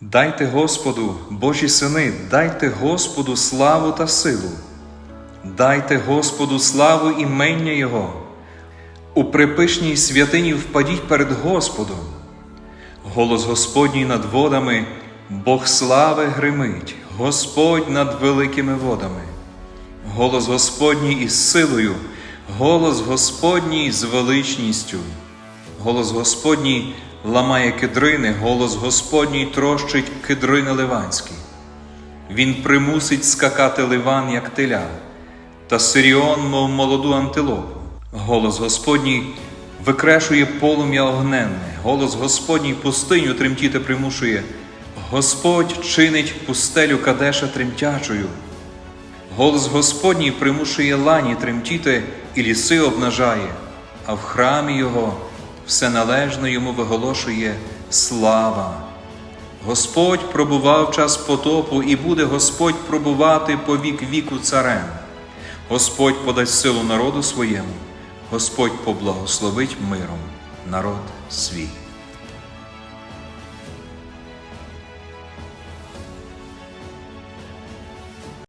Дайте Господу, Божі сини, дайте Господу славу та силу. Дайте Господу славу імення Його. У припишній святині впадіть перед Господом. Голос Господній над водами, Бог слави гримить, Господь над великими водами. Голос Господній із силою, голос Господній з величністю. Голос Господній ламає кедрини, голос Господній трощить кедрини ливанські. Він примусить скакати ливан, як теля, та Сиріон, мов молоду антилопу. Голос Господній викрешує полум'я огненне, голос Господній пустиню тремтіти примушує. Господь чинить пустелю Кадеша тремтячою. Голос Господній примушує лані тремтіти і ліси обнажає, а в храмі Його все належно йому виголошує слава. Господь пробував час потопу, і буде Господь пробувати по вік віку царем. Господь подасть силу народу своєму, Господь поблагословить миром народ свій.